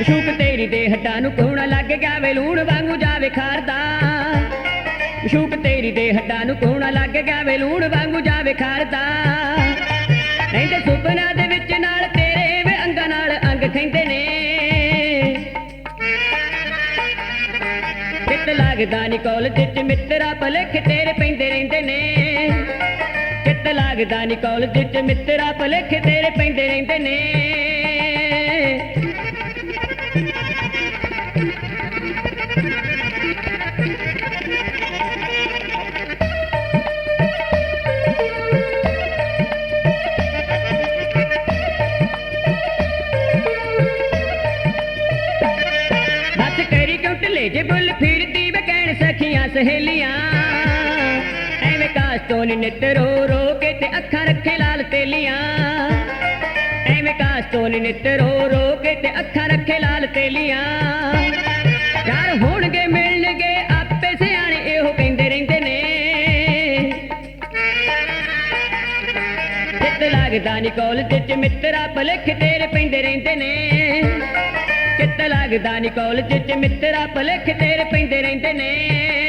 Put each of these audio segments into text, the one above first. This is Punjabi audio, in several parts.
ਮਸ਼ੂਕ ਤੇਰੀ ਦੇ ਹੱਡਾਂ ਨੂੰ ਕੋਣਾ ਲੱਗ ਗਿਆ ਵੇ? ਲੂਣ ਵਾਂਗੂ ਜਾਵੇ ਖਾਰਦਾ। ਮਸ਼ੂਕ ਤੇਰੀ ਦੇ ਹੱਡਾਂ ਨੂੰ ਕੋਣਾ ਲੱਗ ਗਿਆ ਵੇ? ਲੂਣ ਵਾਂਗੂ ਜਾਵੇ ਖਾਰਦਾ। ਰਹਿੰਦੇ ਸੁਪਨਾ ਦੇ ਵਿੱਚ ਨਾਲ ਤੇਰੇ ਵੇ ਅੰਗਾਂ ਨਾਲ ਅੰਗ ਖੈਂਦੇ ਨੇ। ਕਿਤ ਲੱਗਦਾ ਨੀ ਕਾਲਜ ਜਿੱਚ ਮਿੱਤਰਾ ਭਲੇਖ ਤੇਰੇ ਪੈਂਦੇ ਰਹਿੰਦੇ ਨੇ। ਕਿਤ ਲੱਗਦਾ ਨੀ ਕਾਲਜ ਚ ਮਿੱਤਰਾ ਭਲੇਖ ਤੇਰੇ ਪੈਂਦੇ ਰਹਿੰਦੇ ਨੇ। ਕਰੀ ਬੁੱਲ ਫਿਰਦੀ ਵੇ ਕਹਿਣ ਸਖੀਆਂ ਸਹੇਲੀਆਂ। ਐਵੇਂ ਕਾਸ ਤੋਂ ਨੀ ਰੋ ਰੋ ਕੇ ਤੇ ਅੱਖਾਂ ਰੱਖੇ ਲਾਲ ਤੇਲੀਆਂ। ਐਵੇਂ ਕਾਸ ਤੋਂ ਨੀ ਰੋ ਰੋ ਕੇ ਤੇ ਅੱਖਾਂ ਰੱਖੇ ਲਾਲ ਤੇਲੀਆਂ। ਯਾਰ ਹੋਣਗੇ ਮਿਲਣਗੇ ਆਪੇ ਸਿਆਣੇ, ਇਹੋ ਕਹਿੰਦੇ ਰਹਿੰਦੇ ਨੇ। ਚਿੱਤ ਲੱਗਦਾ ਨੀ ਕਾਲਜ ਚ, ਮਿੱਤਰਾ ਭਲੇਖ ਤੇਰੇ ਪੈਂਦੇ ਰਹਿੰਦੇ ਨੇ। ਚਿੱਤ ਲੱਗਦਾ ਨੀ ਕਾਲਜ ਚ ਮਿੱਤਰਾ ਭਲੇਖ ਤੇਰੇ ਪੈਂਦੇ ਰਹਿੰਦੇ ਨੇ।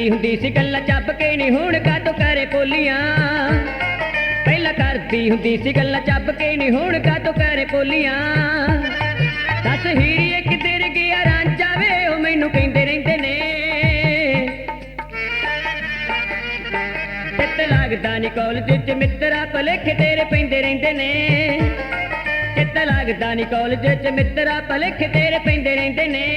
ਕਰਦੀ ਹੁੰਦੀ ਸੀ ਗੱਲਾਂ ਚੱਬ ਕੇ ਨਹੀਂ ਹੁਣ ਕਾਤੋਂ ਕਰੇ ਬੋਲੀਆਂ ਪਹਿਲਾਂ ਕਰਦੀ ਹੁੰਦੀ ਸੀ ਗੱਲਾਂ ਚੱਬ ਕੇ ਨਹੀਂ ਹੁਣ ਕਾਤੋਂ ਕਰੇ ਕੋਲੀਆਂ? ਦੱਸ ਹੀਰੀਏ ਕਿੱਧਰ ਗਿਆ ਰਾਂਝਾ ਵੇ, ਉਹ ਮੈਨੂੰ ਕਹਿੰਦੇ ਰਹਿੰਦੇ ਨੇ। ਚਿੱਤ ਲੱਗਦਾ ਨੀ ਕਾਲਜ ਚ, ਮਿੱਤਰਾ ਭਲੇਖ ਤੇਰੇ ਪੈਂਦੇ ਰਹਿੰਦੇ ਨੇ। ਚਿੱਤ ਲੱਗਦਾ ਨੀ ਕਾਲਜ ਚ, ਮਿੱਤਰਾ ਭਲੇਖ ਤੇਰੇ ਪੈਂਦੇ ਰਹਿੰਦੇ ਨੇ।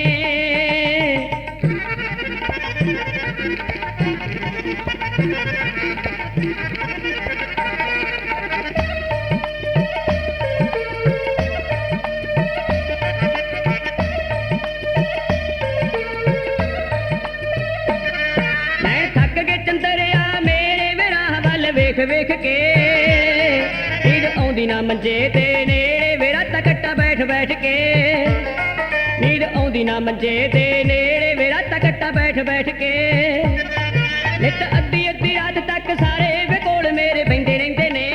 ਵੇਖ ਵੇਖ ਕੇ ਨੀਂਦ ਆਉਂਦੀ ਨਾ ਮੰਜੇ ਤੇ ਨੇੜੇ ਵੇਰਾ ਤਕੱਟਾ ਬੈਠ ਬੈਠ ਕੇ। ਨੀਂਦ ਆਉਂਦੀ ਨਾ ਮੰਜੇ ਤੇ ਨੇੜੇ ਵੇਰਾ ਤਕੱਟਾ ਬੈਠ ਬੈਠ ਕੇ। ਨਿੱਤ ਅੱਧੀ ਅੱਧੀ ਰਾਤ ਤੱਕ ਸਾਰੇ ਵੇ ਕੋਲ ਮੇਰੇ ਬੈੰਦੇ ਰਹਿੰਦੇ ਨੇ।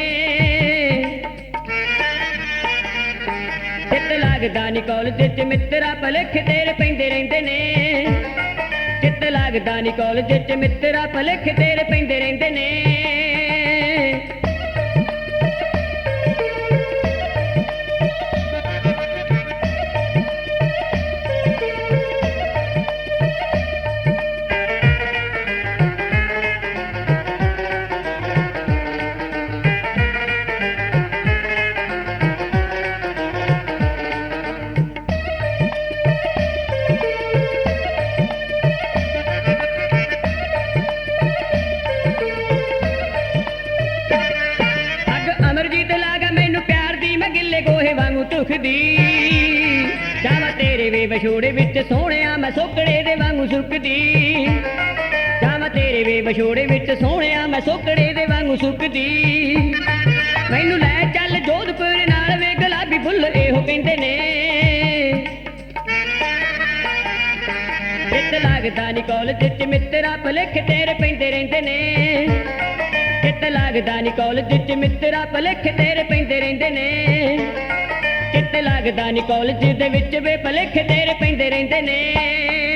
ਚਿੱਤ ਲੱਗਦਾ ਨੀ ਕੋਲ ਚ ਮਿੱਤਰਾ ਭਲੇਖ ਤੇਰੇ ਪੈਂਦੇ ਰਹਿੰਦੇ ਨੇ। ਚਿੱਤ ਲੱਗਦਾ ਨੀ ਕੋਲ ਚ ਮਿੱਤਰਾ ਭਲੇਖ ਤੇਰੇ ਪੈਂਦੇ ਰਹਿੰਦੇ ਨੇ। ਗਿੱਲੇ ਗੋਹੇ ਵਾਂਗੂ ਧੁਖਦੀ ਜਾਵਾ ਤੇਰੇ ਵੇ ਵਿਛੋੜੇ ਵਿੱਚ ਸੋਹਣਿਆ, ਮੈਂ ਸੋਕੜੇ ਦੇ ਵਾਂਗੂ ਸੁੱਕਦੀ। ਜਾਵਾ ਤੇਰੇ ਵੇ ਵਿਛੋੜੇ ਵਿੱਚ ਸੋਹਣਿਆ, ਮੈਂ ਸੋਕੜੇ ਦੇ ਵਾਂਗੂ ਸੁੱਕਦੀ। ਮੈਨੂੰ ਲੈ ਚੱਲ ਜੋਧਪੁਰ ਨਾਲ ਵੇ ਗੁਲਾਬੀ ਫੁੱਲ, ਇਹੋ ਕਹਿੰਦੇ ਨੇ। ਚਿੱਤ ਲੱਗਦਾ ਨੀ ਕਾਲਜ ਚ, ਮਿੱਤਰਾ ਭਲੇਖ ਤੇਰੇ ਪੈਂਦੇ ਰਹਿੰਦੇ ਨੇ। ਚਿੱਤ ਲੱਗਦਾ ਨੀ ਕਾਲਜ ਚ ਮਿੱਤਰਾ ਭਲੇਖ ਤੇਰੇ ਪੈਂਦੇ ਰਹਿੰਦੇ ਨੇ। ਚਿੱਤ ਲੱਗਦਾ ਨੀ ਕਾਲਜ ਦੇ ਵਿੱਚ ਵੇ ਭਲੇਖ ਤੇਰੇ ਪੈਂਦੇ ਰਹਿੰਦੇ ਨੇ।